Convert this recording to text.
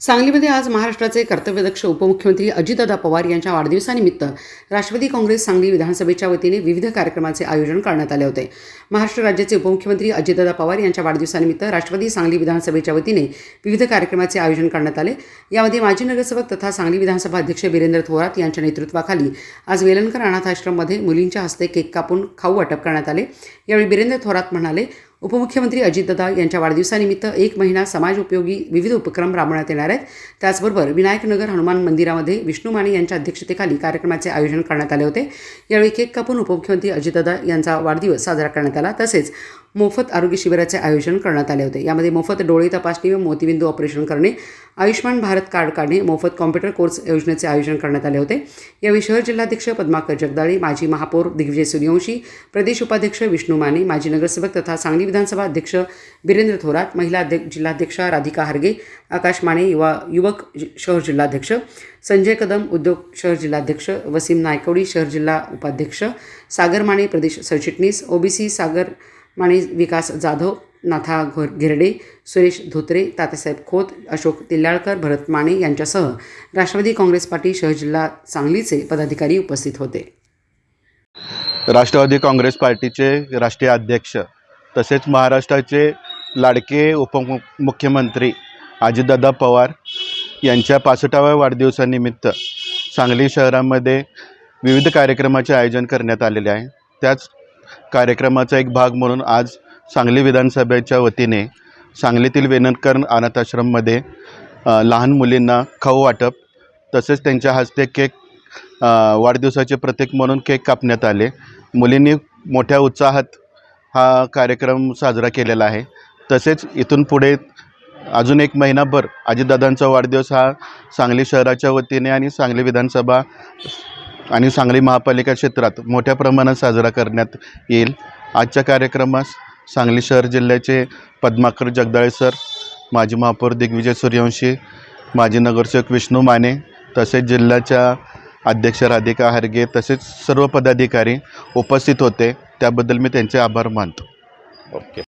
सांगलीमध्ये आज महाराष्ट्राचे कर्तव्यदक्ष उपमुख्यमंत्री अजितदादा पवार यांच्या वाढदिवसानिमित्त राष्ट्रवादी काँग्रेस सांगली विधानसभेच्या वतीने विविध कार्यक्रमाचे आयोजन करण्यात आले होते. महाराष्ट्र राज्याचे उपमुख्यमंत्री अजितदादा पवार यांच्या वाढदिवसानिमित्त राष्ट्रवादी सांगली विधानसभेच्या वतीने विविध कार्यक्रमाचे आयोजन करण्यात आले. यामध्ये माजी नगरसेवक तथा सांगली विधानसभा अध्यक्ष वीरेंद्र थोरात यांच्या नेतृत्वाखाली आज वेलणकर अनाथ आश्रममध्ये मुलींच्या हस्ते केक कापून खाऊ वाटप करण्यात आले. यावेळी वीरेंद्र थोरात म्हणाले उपमुख्यमंत्री अजितदादा यांच्या वाढदिवसानिमित्त एक महिना समाज उपयोगी विविध उपक्रम राबवण्यात येणार आहेत. त्याचबरोबर विनायकनगर हनुमान मंदिरामध्ये विष्णू माने यांच्या अध्यक्षतेखाली कार्यक्रमाचे आयोजन करण्यात आले होते. यावेळी केक कापून उपमुख्यमंत्री अजितदादा यांचा वाढदिवस साजरा करण्यात आला. तसेच मोफत आरोग्य शिबिराचे आयोजन करण्यात आले होते. यामध्ये मोफत डोळे तपासणी व मोतीबिंदू ऑपरेशन करणे आयुष्मान भारत कार्ड काढणे मोफत कॉम्प्युटर कोर्स योजनेचे आयोजन करण्यात आले होते. यावेळी शहर जिल्हाध्यक्ष पद्माकर जगदाळे माजी महापौर दिग्विजय सूर्यवंशी प्रदेश उपाध्यक्ष विष्णू माने माजी नगरसेवक तथा सांगली विधानसभा अध्यक्ष वीरेंद्र थोरात महिला अध्यक्ष जिल्हाध्यक्षा राधिका हरगे आकाश माने युवा युवक शहर जिल्हाध्यक्ष संजय कदम उद्योग शहर जिल्हाध्यक्ष वसीम नायकवडी शहर जिल्हा उपाध्यक्ष सागर माने प्रदेश सरचिटणीस ओबीसी सागर माने विकास जाधव नाथा घोर गिरडे सुरेश धोत्रे तात्यासाहेब खोत अशोक तिल्लाळकर भरत माने यांच्यासह राष्ट्रवादी काँग्रेस पार्टी शहर जिल्हा सांगलीचे पदाधिकारी उपस्थित होते. राष्ट्रवादी काँग्रेस पार्टीचे राष्ट्रीय अध्यक्ष तसेच महाराष्ट्राचे लाडके उपमुख्यमंत्री अजितदादा पवार यांच्या पासष्टाव्या वाढदिवसानिमित्त सांगली शहरामध्ये विविध कार्यक्रमाचे आयोजन करण्यात आलेले आहे. त्याच कार्यक्रमाचा एक भाग म्हणून आज सांगली विधानसभेच्या वतीने सांगलीतील वेनकर अनाथाश्रममध्ये लहान मुलींना खाऊ वाटप तसेच त्यांच्या हस्ते केक वाढदिवसाचे प्रतीक म्हणून केक कापण्यात आले. मुलींनी मोठ्या उत्साहात हा कार्यक्रम साजरा केलेला आहे. तसेच इथून पुढे अजून एक महिनाभर अजितदादांचा वाढदिवस हा सांगली शहराच्या वतीने आणि सांगली विधानसभा आणि सांगली महापालिका क्षेत्रात मोठ्या प्रमाणात साजरा करण्यात येईल. आजच्या कार्यक्रमास सांगली शहर जिल्ह्याचे पद्माकर जगदाळे सर माजी महापौर दिग्विजय सूर्यवंशी माजी नगरसेवक विष्णू माने तसेच जिल्ह्याच्या अध्यक्ष राधिका हरगे तसेच सर्व पदाधिकारी उपस्थित होते. त्याबद्दल मी त्यांचे आभार मानतो. ओके.